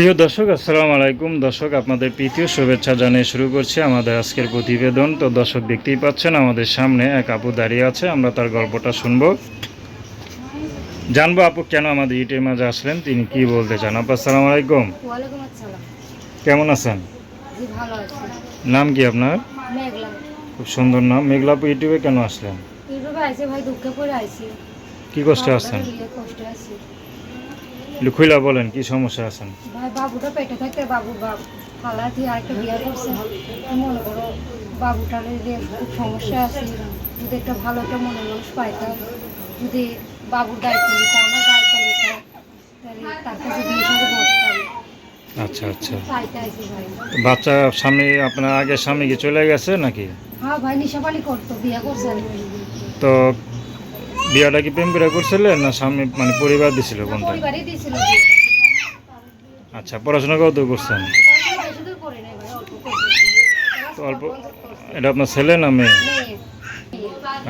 প্রিয় দর্শক আসসালামু আলাইকুম। দর্শক আপনাদের প্রীতীয় শুভেচ্ছা জানিয়ে শুরু করছি আমাদের আজকের প্রতিবেদন। তো দর্শক দেখতেই পাচ্ছেন আমাদের সামনে এক আপু দাঁড়িয়ে আছে। আমরা তার গল্পটা শুনব। জানব আপু কেন আমাদের ইটের মাঝে আসলেন? তিনি কি বলতে চান? আপু আসসালামু আলাইকুম। কেমন আছেন? জি ভালো আছি। নাম কি আপনার? খুব সুন্দর নাম। মেঘলা আপু ইউটিউবে কেন আসলেন? ইউটিউবে আইছে ভাই দুঃখে পড়ে আইছি কি কষ্টে আছেন? খুইলা বলেন কি সমস্যা আছেন? ভাই বাবুটা পেটে থাকতে বাবু বাবু খালা দিয়ে আরেকটা বিয়ে করছে। মনে করো বাবুটার যে খুব সমস্যা আছে যদি একটা ভালো একটা মনে মানুষ পাইতাম যদি বাবুর দায়িত্ব নিত আমার দায়িত্ব নিত তাহলে কাছে বিয়ে সাথে বসতাম আচ্ছা আচ্ছা। বাচ্চা স্বামী আপনার আগে স্বামী কি চলে গেছে নাকি? হ্যাঁ ভাই নিশাপানি করতো বিয়ে করছেন তো বিয়াটা কি প্রেম করে করছিলেন না স্বামী মানে পরিবার দিছিল কোনটা? আচ্ছা পড়াশোনা কত করছেন অল্প এটা আপনার ছেলে না মেয়ে।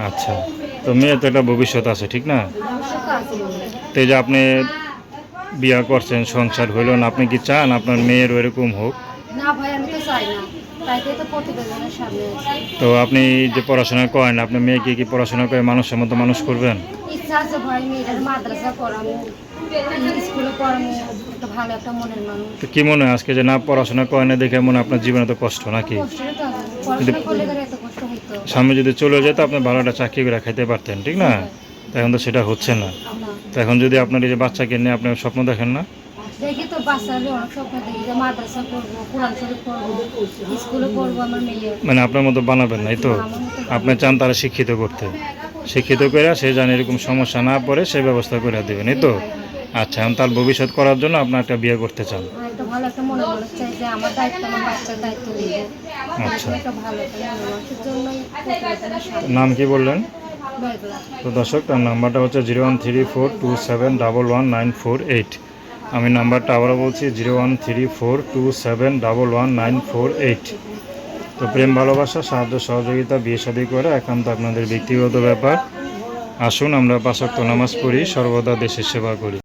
আচ্ছা তো মেয়ে তো একটা ভবিষ্যৎ আছে ঠিক না? তো এই যে আপনি বিয়া করছেন সংসার হইল না আপনি কি চান আপনার মেয়ের ওইরকম হোক? না ভাই আমি তো চাই না। তো আপনি যে পড়াশোনা করেন আপনার মেয়েকে কি পড়াশোনা করে মানুষের মতো মানুষ করবেন? ইচ্ছা আছে ভাই মেয়েটার মাদ্রাসা পড়ামো স্কুলে পড়ামো একটা ভালো একটা মনের মানুষ। তো কি মনে হয় আজকে যে না পড়াশোনা করে না দেখে মনে আপনার জীবনে তো কষ্ট নাকি স্বামী যদি চলে যেত আপনি ভালো একটা চাকরি করে খাইতে পারতেন ঠিক না? তো এখন তো সেটা হচ্ছে না। তো এখন যদি আপনার এই যে বাচ্চাকে নিয়ে আপনি স্বপ্ন দেখেন না বাচ্চাদের অনেক স্বপ্ন দেখি যে মাদ্রাসা পড়ব কোরআন শরীফ পড়ব স্কুলে পড়ব আমার মেয়ে। মানে আপনার মতো বানাবেন নাই তো? আপনি চান তারা শিক্ষিত করতে। শিক্ষিত করে সে জানে এরকম সমস্যা না পড়ে সে ব্যবস্থা করে দেবেন এই তো? আচ্ছা এখন তার ভবিষ্যৎ করার জন্য আপনার একটা বিয়ে করতে চান। আর একটা ভালো একটা মনে মানুষ চাই যে আমার দায়িত্ব আমার বাচ্চার দায়িত্ব নিবে আচ্ছা। নাম কি বললেন? তো দর্শক তার নাম্বারটা হচ্ছে zero one three four two seven double one nine four eight. আমি নাম্বারটা আবারও বলছি, zero one three four two seven double one nine four eight. তো প্রেম, ভালোবাসা, সাহায্য, সহযোগিতা, বিয়ে শাদী করে একান্ত আপনাদের ব্যক্তিগত ব্যাপার। আসুন, আমরা পাশক্ত নামাজ পড়ি, সর্বদা দেশের সেবা করি।